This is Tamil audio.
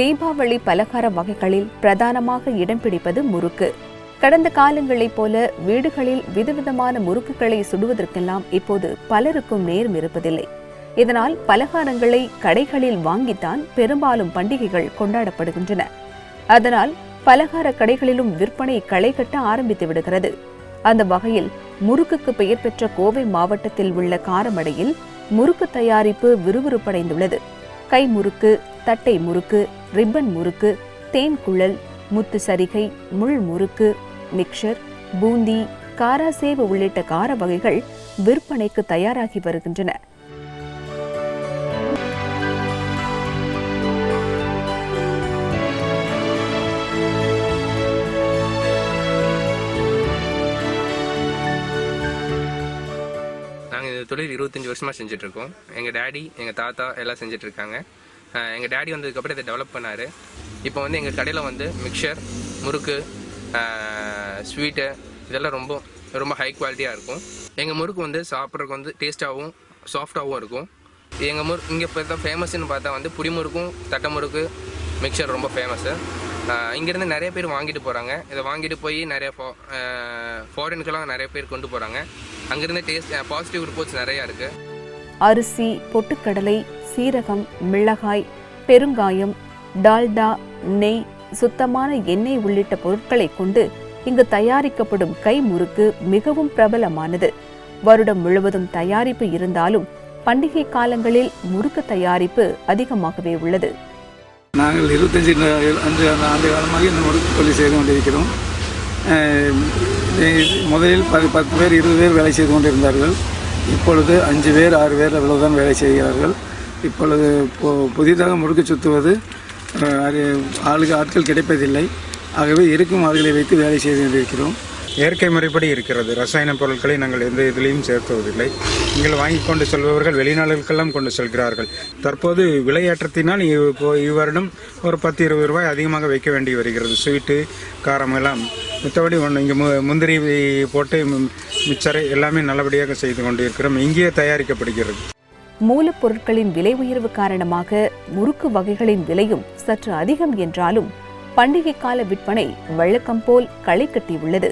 தீபாவளி பலகார வகைகளில் பிரதானமாக இடம் பிடிப்பது முறுக்கு. கடந்த காலங்களைப் போல வீடுகளில் விதவிதமான முறுக்குகளை சுடுவதற்கெல்லாம் இப்போது பலருக்கும் நேரம் இருப்பதில்லை. இதனால் பலகாரங்களை கடைகளில் வாங்கித்தான் பெரும்பாலும் பண்டிகைகள் கொண்டாடப்படுகின்றன. அதனால் பலகார கடைகளிலும் விற்பனை களை கட்ட ஆரம்பித்து விடுகிறது. அந்த வகையில் முறுக்குக்கு பெயர் பெற்ற கோவை மாவட்டத்தில் உள்ள காரமடையில் முறுக்கு தயாரிப்பு விறுவிறுப்படைந்துள்ளது. கை முறுக்கு தட்டை முறுக்கு ரிப்பன் முறுக்கு தேன் குழல் முத்து சரிகை முள் முறுக்கு மிக்சர் பூந்தி காராசேவு உள்ளிட்ட கார வகைகள் விற்பனைக்கு தயாராகி வருகின்றன. நாங்கள் இந்த தொழில் இருபத்தஞ்சி வருஷமாக செஞ்சுட்ருக்கோம் எங்கள் டேடி எங்கள் தாத்தா எல்லாம் செஞ்சிட்ருக்காங்க எங்கள் டேடி வந்ததுக்கப்புறம் இதை டெவலப் பண்ணார். இப்போ வந்து எங்கள் கடையில் வந்து மிக்சர் முறுக்கு ஸ்வீட்டு இதெல்லாம் ரொம்ப ரொம்ப ஹை குவாலிட்டியாக இருக்கும். எங்கள் முறுக்கு வந்து சாப்பிட்றதுக்கு வந்து டேஸ்ட்டாகவும் சாஃப்டாகவும் இருக்கும். எங்கள் முறு இங்கே பார்த்தா ஃபேமஸ்ன்னு பார்த்தா வந்து புடிமுறுக்கும் தட்டை முறுக்கு மிக்சர் ரொம்ப ஃபேமஸ்ஸு இங்கேருந்து நிறைய பேர் வாங்கிட்டு போகிறாங்க இதை வாங்கிட்டு போய் நிறைய ஃபா ஃபாரினுக்கெல்லாம் நிறைய பேர் கொண்டு போகிறாங்க அங்கேருந்து டேஸ்ட் பாசிட்டிவ் ரிப்போர்ட்ஸ் நிறையா இருக்குது அரிசி பொட்டுக்கடலை சீரகம் மிளகாய் பெருங்காயம் டால்டா நெய் சுத்தமான எண்ணெய் உள்ளிட்ட பொருட்களை கொண்டு இங்கு தயாரிக்கப்படும் கை முறுக்கு மிகவும் பிரபலமானது. வருடம் முழுவதும் தயாரிப்பு இருந்தாலும் பண்டிகை காலங்களில் முறுக்கு தயாரிப்பு அதிகமாகவே உள்ளது. நாங்கள் இருபத்தஞ்சி அஞ்சு ஆண்டு காலமாக இந்த முறுக்கு தொழில் செய்து கொண்டிருக்கிறோம். முதலில் பத்து பேர் இருபது பேர் வேலை செய்து கொண்டிருந்தார்கள். இப்பொழுது அஞ்சு பேர் ஆறு பேர் அவ்வளோதான் வேலை செய்கிறார்கள். இப்பொழுது புதிதாக முறுக்கு சுற்றுவது அது ஆளுக்கு ஆட்கள் கிடைப்பதில்லை. ஆகவே இருக்கும் ஆளுகளை வைத்து வேலை செய்து கொண்டிருக்கிறோம். இயற்கை முறைப்படி இருக்கிறது. ரசாயன பொருட்களை நாங்கள் எந்த இதிலையும் சேர்த்துவதில்லை. நீங்கள் வாங்கி கொண்டு செல்பவர்கள் வெளிநாடுகளுக்கெல்லாம் கொண்டு செல்கிறார்கள். தற்போது விலையேற்றத்தினால் இவ்- இப்போ இவ்வருடம் ஒரு பத்து இருபது ரூபாய் அதிகமாக வைக்க வேண்டி வருகிறது. ஸ்வீட்டு காரம் எல்லாம் மற்றபடி ஒன்று இங்கே மு முந்திரி போட்டு மிச்சரை எல்லாமே நல்லபடியாக செய்து கொண்டு இருக்கிறோம் இங்கேயே தயாரிக்கப்படுகிறது. மூலப்பொருட்களின் விலை உயர்வு காரணமாக முறுக்கு வகைகளின் விலையும் சற்று அதிகம் என்றாலும் பண்டிகை கால விற்பனை வழக்கம் போல் களை கட்டியுள்ளது.